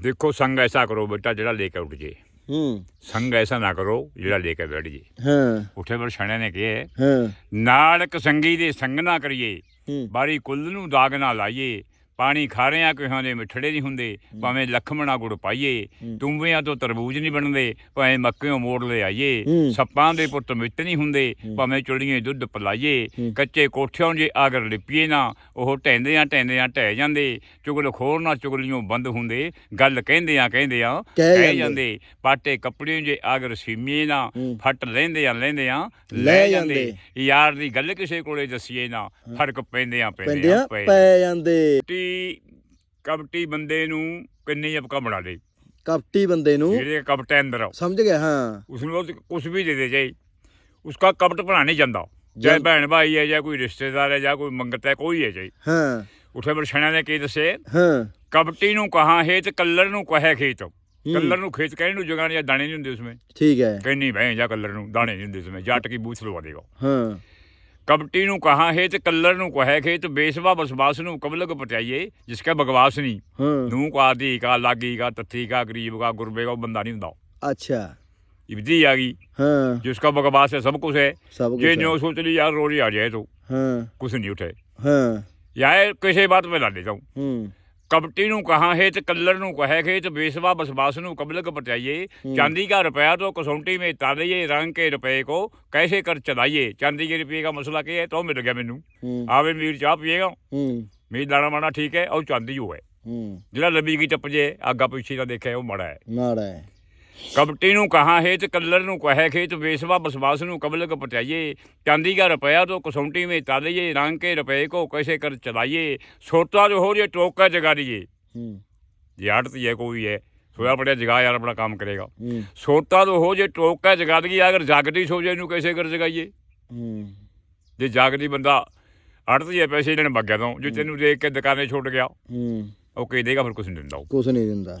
ਦੇਖੋ ਸੰਗ ਐਸਾ ਕਰੋ ਬੇਟਾ ਜਿਹੜਾ ਲੈ ਕੇ ਉੱਠ ਜੇ। ਹੂੰ। ਸੰਗ ਐਸਾ ਨਾ ਕਰੋ ਜਿਹੜਾ ਲੈ ਕੇ ਬੈਠ ਜੇ। ਹਾਂ। ਉੱਠੇ ਪਰ ਛਣਿਆ ਨੇ ਕਿਹਾ ਹਾਂ। ਨਾਲ ਇੱਕ ਸੰਗੀ ਦੇ ਸੰਗ ਨਾ ਕਰੀਏ। ਬਾਰੀ ਕੁੱਲ ਨੂੰ ਦਾਗ ਨਾ ਲਾਈਏ। ਪਾਣੀ ਖਾ ਰਿਆਂ ਕਿਹਾਂ ਦੇ ਮਿੱਠੜੇ ਨਹੀਂ ਹੁੰਦੇ ਭਾਵੇਂ ਲਖਮਣਾ ਗੁੜ ਪਾਈਏ ਹੂੰ। ਤੁੰਬਿਆਂ ਤੋਂ ਤਰਬੂਜ ਨਹੀਂ ਬਣਦੇ ਭਾਵੇਂ ਮੱਕਿਓਂ ਮੋੜ ਲੈ ਆਈਏ। ਸੱਪਾਂ ਦੇ ਪੁੱਤ ਮਿੱਤ ਨਹੀਂ ਹੁੰਦੇ। ਭਾਵੇਂ ਚੁੜੀਏ ਦੁੱਧ ਪਿਲਾਈਏ। ਕੱਚੇ ਕੋਠਿਆਂ ਜੇ ਆਗਰ ਲਿਪੀਏ ਨਾ ਉਹ ਢੈਂਦਿਆਂ ਢੈਂਦਿਆਂ ਢਹਿ ਜਾਂਦੇ ਚੁਗਲ ਖੋਰ ਨਾ ਚੁਗਲੀਆਂ ਬੰਦ ਹੁੰਦੇ ਗੱਲ ਕਹਿੰਦਿਆਂ ਕਹਿੰਦਿਆਂ ਕਹਿ ਕਹਿ ਜਾਂਦੇ। ਜਾਂਦੇ ਪਾਟੇ ਕੱਪੜੇ ਜੇ ਆਗਰ ਸੀਮੀਏ ਨਾ। ਫੱਟ ਲੈਂਦਿਆਂ ਲੈਂਦਿਆਂ ਲੈ ਲੈ ਜਾਂਦੇ। ਯਾਰ ਦੀ ਗੱਲ ਕਿਸੇ ਕੋਲੇ ਦੱਸੀਏ ਨਾ ਫ਼ਰਕ ਪੈਂਦਿਆਂ ਪੈਂਦਿਆਂ ਪੈਂਦਿਆਂ ਪਏ ਪੈ ਜਾਂਦੇ ਕਬਟੀ ਕਬਟੀ ਬੰਦੇ ਨੂੰ ਕਿੰਨੀ ਅਪਕਾ ਬਣਾ ਦੇ। ਕਪਟੀ ਬੰਦੇ ਨੂੰ? ਜਿਹੜੇ ਅੰਦਰ। ਆ, ਸਮਝ ਗਿਆ ਹਾਂ। ਉਸ ਨੂੰ ਕੁਝ ਵੀ ਦੇ ਦੇ ਜਾਏ ਉਸका ਕਬਟ ਬਣਾ ਨਹੀਂ ਜਾਂਦਾ। ਜਾਂ- ਭੈਣ ਭਾਈ ਹੈ ਜਾਂ ਕੋਈ ਰਿਸ਼ਤੇਦਾਰ ਹੈ ਜਾਂ ਕੋਈ ਮੰਗਤ ਹੈ ਕੋਈ ਹੈ ਚਾਹੀ ਹਾਂ। ਉਠੇ ਬਰਛਣਿਆਂ ਨੇ ਕੀ ਦੱਸੇ? ਹਾਂ। ਕਬਟੀ ਨੂੰ ਕਹਾ ਹੈ ਤੇ ਕੱਲਰ ਨੂੰ ਕਹੇ ਖੇਤ। ਕੱਲਰ ਨੂੰ ਖੇਤ ਕਹਿਣ ਨੂੰ ਨਹੀਂ ਜਾਂ ਦਾਣੇ ਨਹੀਂ ਹੁੰਦੇ ਉਸਮੇ। ਠੀਕ ਹੈ। ਕਹਿੰਨੀ ਭੈਣ ਜਾਂ ਕੱਲਰ ਨੂੰ ਦਾਣੇ ਨਹੀਂ ਹੁੰਦੇ ਉਸਮੇ। ਜੱਟ ਕੀ ਬੂਥ ਲਵਾ ਦੇਗਾ। ਹਾਂ। कपटी नु कहा है तो कल्लर नु कहे खे तो बेसवा बसवास नु कबलग पटाइए जिसका बकवास नहीं हाँ नू का धी का लागी का तथी का गरीब का गुरबे का वो बंदा नहीं होता अच्छा इब्दी आ गई हाँ जिसका बकवास है सब कुछ है सब कुछ जे है। जो सोच ली यार रोज ही आ जाए तो हाँ कुछ नहीं उठे हाँ यार किसी बात में ला लेता हूँ हम्म ਕਪਟੀ ਨੂੰ ਕਹਾ ਹੇਤ ਕੱਲਰ ਨੂੰ ਕਹੇ ਖੇਤ ਬੇਸਵਾ ਬਸਵਾਸ ਨੂੰ ਕਬਲਕ ਬਟਾਈਏ ਚਾਂਦੀ ਦਾ ਰੁਪਇਆ ਤੋਂ ਕਸੌਂਟੀ ਮੇ ਤਾਲੀਏ ਰੰਗ ਕੇ ਰੁਪਏ ਕੋ ਕੈਸੇ ਕਰ ਚਲਾਈਏ। ਚਾਂਦੀ ਕੇ ਰੁਪਏ ਦਾ ਮਸਲਾ ਕੀ ਹੈ? ਤੋ ਮਿਲ ਗਿਆ ਮੈਨੂੰ। ਆਵੇ ਮੀਰ ਚਾਹ ਪੀਏਗਾ। ਮੀਰ ਦਾਣਾ ਮਾਣਾ ਠੀਕ ਹੈ ਉਹ ਚਾਂਦੀ ਹੋਏ ਜਿਹੜਾ ਲੰਬੀ ਕੀ ਟੱਪ ਜੇ ਆਗਾ ਪਿੱਛੇ ਦਾ ਦੇਖਿਆ ਉਹ ਮੜਾ ਹੈ। ਮੜਾ ਹੈ। ਕਬਟੀ ਨੂੰ ਕਹਾ ਹੇਤ ਕੱਲਰ ਨੂੰ ਕਹੈ ਖੇਤ ਵੇਸਵਾ ਬਸਵਾਸ ਨੂੰ ਕਬਲ ਕ ਪਟਾਈਏ ਚਾਂਦੀ ਕਾ ਰੁਪਇਆ ਤੋ ਕਸੌਂਟੀ ਮੇ ਤਾਲੀਏ ਰੰਗ ਕੇ ਰੁਪਏ ਕੋ ਕਿਸੇ ਕਰ ਚਲਾਈਏ। ਸੋਤਾ ਜੋ ਹੋ ਜੇ ਟੋਕ ਕਾ ਜਗਾਰੀਏ ਹੂੰ। ਯਾਰਤ ਇਹ ਕੋਈ ਹੈ। ਸੋਇਆ ਪੜਿਆ ਜਗਾ ਯਾਰ ਆਪਣਾ ਕੰਮ ਕਰੇਗਾ। ਸੋਤਾ ਤੋਂ ਹੋ ਜੇ ਟੋਕ ਜਗਾ ਜਗਾਦਗੀ ਅਗਰ ਜਾਗਦੀ ਸੋ ਜੇ ਇਹਨੂੰ ਕਿਸੇ ਕਰ ਜਗਾਈਏ। ਹੂੰ। ਜੇ ਜਾਗਦੀ ਬੰਦਾ ਅੜਤੀਏ ਪੈਸੇ ਲੈਣ ਬੱਗਿਆ ਤੋਂ ਜੋ ਤੈਨੂੰ ਦੇਖ ਕੇ ਦੁਕਾਨੇ ਛੁੱਟ ਗਿਆ। ਹੂੰ। ਉਹ ਕਹਿ ਦੇਗਾ ਫਿਰ ਕੁਛ ਨਹੀਂ ਦਿੰਦਾ ਕੁਛ ਨਹੀਂ ਦਿੰਦਾ।